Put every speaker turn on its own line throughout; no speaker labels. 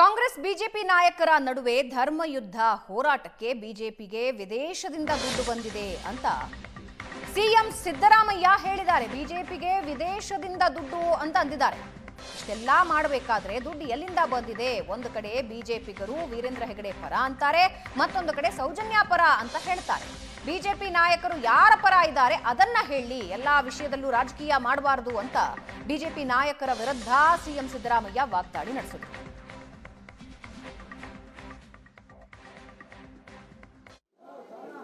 Congress BJP ನಾಯಕರ ನಡುವೆ ಧರ್ಮಯುದ್ಧ ಹೋರಾಟಕ್ಕೆ ಬಿಜೆಪಿಗೆ ವಿದೇಶದಿಂದ ದುಡ್ಡು ಬಂದಿದೆ ಅಂತ ಸಿಎಂ ಸಿದ್ದರಾಮಯ್ಯ ಹೇಳಿದ್ದಾರೆ. ಬಿಜೆಪಿಗೆ ವಿದೇಶದಿಂದ ದುಡ್ಡು ಅಂತ ಅಂದಿದ್ದಾರೆ. ಇಷ್ಟೆಲ್ಲ ಮಾಡಬೇಕಾದ್ರೆ ದುಡ್ಡು ಎಲ್ಲಿಂದ ಬಂದಿದೆ? ಒಂದು ಕಡೆ ಬಿಜೆಪಿಗರು ವೀರೇಂದ್ರ ಹೆಗಡೆ ಪರ ಅಂತಾರೆ, ಮತ್ತೊಂದು ಕಡೆ ಸೌಜನ್ಯ ಪರ ಅಂತ ಹೇಳ್ತಾರೆ. ಬಿಜೆಪಿ ನಾಯಕರು ಯಾರ ಪರ ಇದ್ದಾರೆ ಅದನ್ನ ಹೇಳಿ ಎಲ್ಲಾ ವಿಷಯದಲ್ಲೂ ರಾಜಕೀಯ ಮಾಡಬಾರದು ಅಂತ ಬಿಜೆಪಿ ನಾಯಕರ ವಿರುದ್ಧ ಸಿಎಂ ಸಿದ್ದರಾಮಯ್ಯ ವಾಗ್ದಾಳಿ ನಡೆಸಿದರು.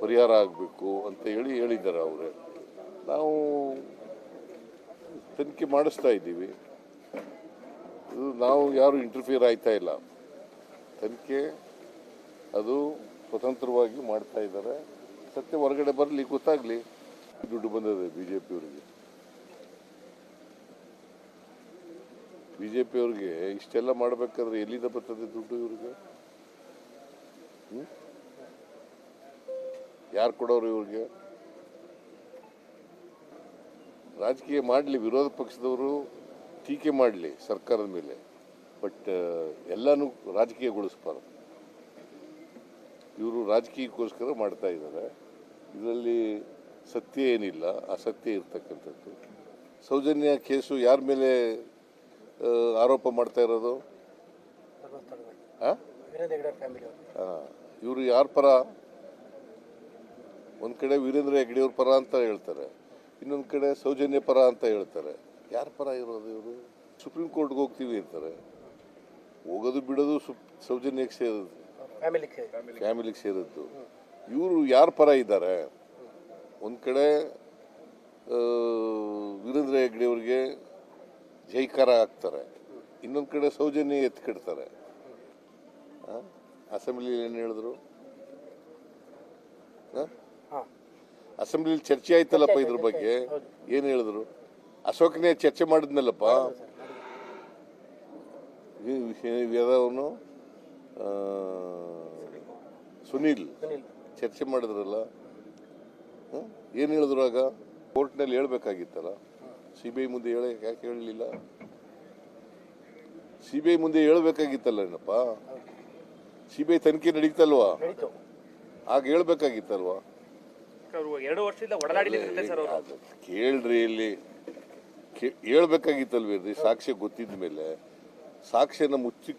ಪರಿಹಾರ ಆಗಬೇಕು ಅಂತ ಹೇಳಿ ಹೇಳಿದ್ದಾರೆ ಅವರೇ. ನಾವು ತನಿಖೆ ಮಾಡಿಸ್ತಾ ಇದ್ದೀವಿ. ಇದು ನಾವು ಯಾರು ಇಂಟರ್ಫಿಯರ್ ಆಯ್ತಾ ಇಲ್ಲ. ತನಿಖೆ ಅದು ಸ್ವತಂತ್ರವಾಗಿ ಮಾಡ್ತಾ ಇದ್ದಾರೆ. ಸತ್ಯ ಹೊರಗಡೆ ಬರಲಿ, ಗೊತ್ತಾಗ್ಲಿ. ದುಡ್ಡು ಬಂದಿದೆ ಬಿ ಜೆ ಪಿಯವರಿಗೆ ಬಿ ಜೆ ಪಿಯವ್ರಿಗೆ ಇಷ್ಟೆಲ್ಲ ಮಾಡಬೇಕಾದ್ರೆ ಎಲ್ಲಿಂದ ಬರ್ತದೆ ದುಡ್ಡು ಇವ್ರಿಗೆ? ಯಾರು ಕೊಡೋರು ಇವ್ರಿಗೆ? ರಾಜಕೀಯ ಮಾಡಲಿ ವಿರೋಧ ಪಕ್ಷದವರು ಟೀಕೆ ಮಾಡಲಿ ಸರ್ಕಾರದ ಮೇಲೆ. ಬಟ್ ಎಲ್ಲನೂ ರಾಜಕೀಯಗೊಳಿಸ್ಬಾರ್ದು. ಇವರು ರಾಜಕೀಯಕ್ಕೋಸ್ಕರ ಮಾಡ್ತಾ ಇದ್ದಾರೆ ಇದರಲ್ಲಿ ಸತ್ಯ ಏನಿಲ್ಲ ಅಸತ್ಯ ಇರ್ತಕ್ಕಂಥದ್ದು. ಸೌಜನ್ಯ ಕೇಸು ಯಾರ ಮೇಲೆ ಆರೋಪ ಮಾಡ್ತಾ ಇರೋದು? ಹಾಂ ಇವರು ಯಾರ ಪರ ಒಂದ್ ಕಡೆ ವೀರೇಂದ್ರ ಹೆಗ್ಡೆಯವ್ರ ಪರ ಅಂತ ಹೇಳ್ತಾರೆ ಇನ್ನೊಂದು ಕಡೆ ಸೌಜನ್ಯ ಪರ ಅಂತ ಹೇಳ್ತಾರೆ. ಯಾರ ಪರ ಇರೋದು ಇವರು? ಸುಪ್ರೀಂ ಕೋರ್ಟ್ಗೆ ಹೋಗ್ತೀವಿ ಅಂತಾರೆ. ಹೋಗೋದು ಬಿಡೋದು ಸುಪ್ ಸೌಜನ್ಯಕ್ಕೆ ಸೇರೋದು. ಫ್ಯಾಮಿಲಿಗೆ ಸೇರಿದ್ದು. ಇವರು ಯಾರ ಪರ ಇದ್ದಾರೆ? ಒಂದು ಕಡೆ ವೀರೇಂದ್ರ ಹೆಗ್ಡೆಯವ್ರಿಗೆ ಜೈಕಾರ ಹಾಕ್ತಾರೆ. ಇನ್ನೊಂದು ಕಡೆ ಸೌಜನ್ಯ ಎತ್ಕಿಡ್ತಾರೆ ಅಸೆಂಬ್ಲಿಯಲ್ಲಿ ಏನು ಹೇಳಿದ್ರು? ಅಸೆಂಬ್ಲಿಲಿ ಚರ್ಚೆ ಆಯ್ತಲ್ಲಪ್ಪ ಇದ್ರ ಬಗ್ಗೆ? ಏನ್ ಹೇಳಿದ್ರು? ಅಶೋಕನೇ ಚರ್ಚೆ ಮಾಡಿದ್ನಲ್ಲಪ್ಪ? ಅವನು ಸುನೀಲ್ ಚರ್ಚೆ ಮಾಡಿದ್ರಲ್ಲ? ಏನು ಹೇಳಿದ್ರು ಆಗ? ಕೋರ್ಟ್ನಲ್ಲಿ ಹೇಳ್ಬೇಕಾಗಿತ್ತಲ್ಲ? ಸಿ ಬಿ ಐ ಮುಂದೆ ಹೇಳ ಯಾಕೆ ಹೇಳಲಿಲ್ಲ? ಸಿ ಬಿ ಐ ಮುಂದೆ ಹೇಳ್ಬೇಕಾಗಿತ್ತಲ್ಲ ಏನಪ್ಪ? ಸಿ ಬಿ ಐ ತನಿಖೆ ನಡೀತಲ್ವಾ? ಆಗ ಹೇಳ್ಬೇಕಾಗಿತ್ತಲ್ವಾ?
ಅವರು ಎರಡು ವರ್ಷದಿಂದ ಸರ್ ಅವರು.
ಅದು ಕೇಳ್ರಿ ಇಲ್ಲಿ. ಕೇ- ಹೇಳ್ಬೇಕಾಗಿತ್ತಲ್ವೇನ್ರಿ ಸಾಕ್ಷ್ಯ ಗೊತ್ತಿದ ಮೇಲೆ ಸಾಕ್ಷ್ಯನ ಮುಚ್ಚಿ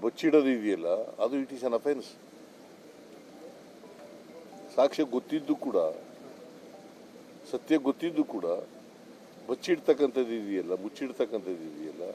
ಬಚ್ಚಿಡೋದು ಇದೆಯಲ್ಲ ಅದು ಇಟ್ ಈಸ್ ಅನ್ ಅಫೆನ್ಸ್. ಸಾಕ್ಷ್ಯ ಗೊತ್ತಿದ್ದು ಕೂಡ ಸತ್ಯ ಗೊತ್ತಿದ್ದು ಕೂಡ ಬಚ್ಚಿಡ್ತಕ್ಕಂಥದ್ದು ಇದೆಯಲ್ಲ ಮುಚ್ಚಿಡ್ತಕ್ಕಂಥದ್ದು ಇದೆಯಲ್ಲ